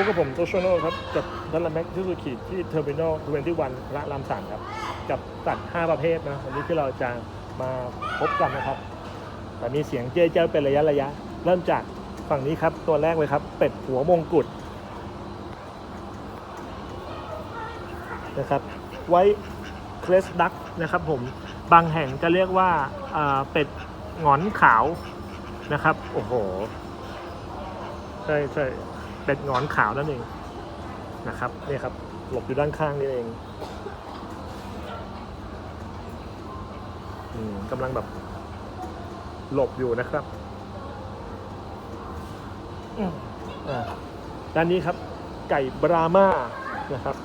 พบกับผมโตชโนครับกับดัลลแม็กซ์ซูซูกิที่เทอร์มินอล21ละลามสันครับ กับสัตว์5ประเภทนะวันนี้ที่เราจะมาพบกันนะครับ แต่มีเสียงเจ๊เจ้าเป็นระยะระยะ เริ่มจากฝั่งนี้ครับ ตัวแรกเลยครับ เป็ดหัวมงกุฎนะครับ ไว้เคลสดักนะครับผมบางแห่งจะเรียกว่าอ่าเป็ดหงอนขาวนะครับ โอ้โห ใช่ใช่ เป็ดหงอนขาวนั่นเองนะครับนี่ครับหลบอยู่ด้านข้างนี่เองอืมกำลังแบบ หลบอยู่นะครับอืมอ่าด้านนี้ครับ ไก่บราม่านะครับ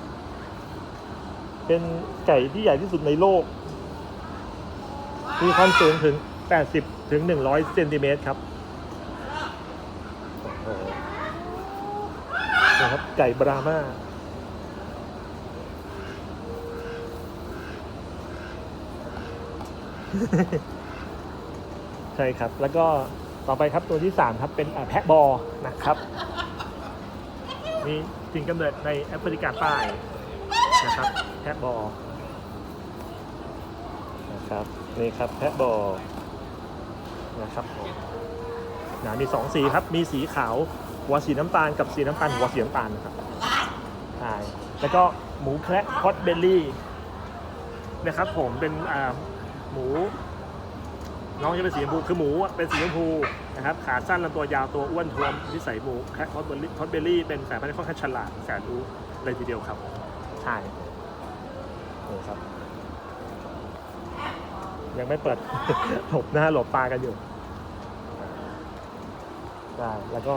เป็นไก่ที่ใหญ่ที่สุดในโลก มีความสูงถึง 80 ถึง 100 เซนติเมตรครับ โอ้โหนะครับ ไก่บราม่าใช่ครับ แล้วก็ต่อไปครับตัวที่ 3 ครับ เป็นแพะบอนะครับมีถิ่นกำเนิดในแอฟริกาใต้นะครับ แพะบอนะครับนี่ครับแพะบอนะครับผมนะมีสองสีครับ มีสีขาว หัวสีน้ำตาลกับสีน้ำตาลหัวสีน้ำตาลนะครับใช่แล้วก็หมูแคระฮอตเบลลี่นะครับผมเป็นอ่าหมู น้องจะเป็นสีชมพูคือหมูอะเป็นสีชมพูนะครับขาสั้นลำตัวยาวตัวอ้วนท้วมนิสัยหมูแคทฮอตเบลลี่ฮอตเบลลี่เป็นสายพันธุ์ที่ค่อนข้างฉลาดแสนรู้เลยทีเดียวครับใช่นี่ครับ ยังไม่เปิดหลบหน้าหลบตากันอยู่ได้แล้วก็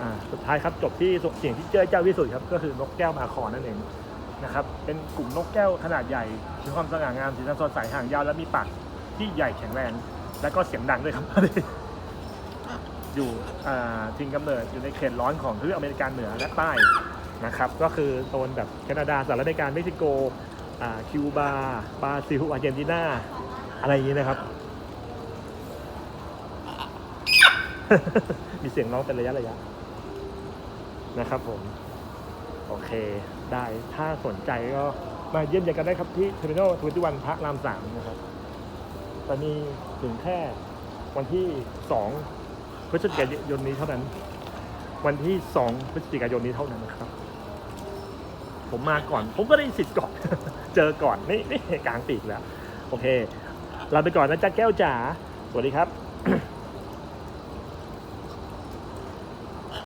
อ่าสุดท้ายครับจบที่เสียงที่เจ้าเจ้าที่สุดครับก็คือนกแก้วมาคอนั่นเองนะครับเป็นกลุ่มนกแก้วขนาดใหญ่มีความสง่างามสีสันสดใสหางยาวและมีปากที่ใหญ่แข็งแรงแล้วก็เสียงดังด้วยครับ อยู่ทิ้งกำเนิดอยู่ในเขตร้อนของทวีปอเมริกาเหนือและใต้นะครับ ก็คือโซนแบบแคนาดาสหรัฐอเมริกาเม็กซิโกคิวบาบราซิลอาร์เจนตินาอะไรอย่างนี้นะครับ มีเสียงร้องเป็นระยะระยะ นะครับผม โอเค ได้ถ้าสนใจก็มาเยี่ยมเยียนกันได้ครับที่เทอร์มินอลทเวนตี้วันพระรามสามนะครับ ตอนนี้ถึงแค่วันที่สองพฤศจิกายนนี้เท่านั้น วันที่สองพฤศจิกายนนี้เท่านั้นนะครับ ผมมาก่อน ผมก็ได้สิทธิ์ก่อน เจอก่อน ไม่ไม่กลางปีกแล้ว โอเค ลาไปก่อนนะจ๊ะแก้วจ๋า สวัสดีครับ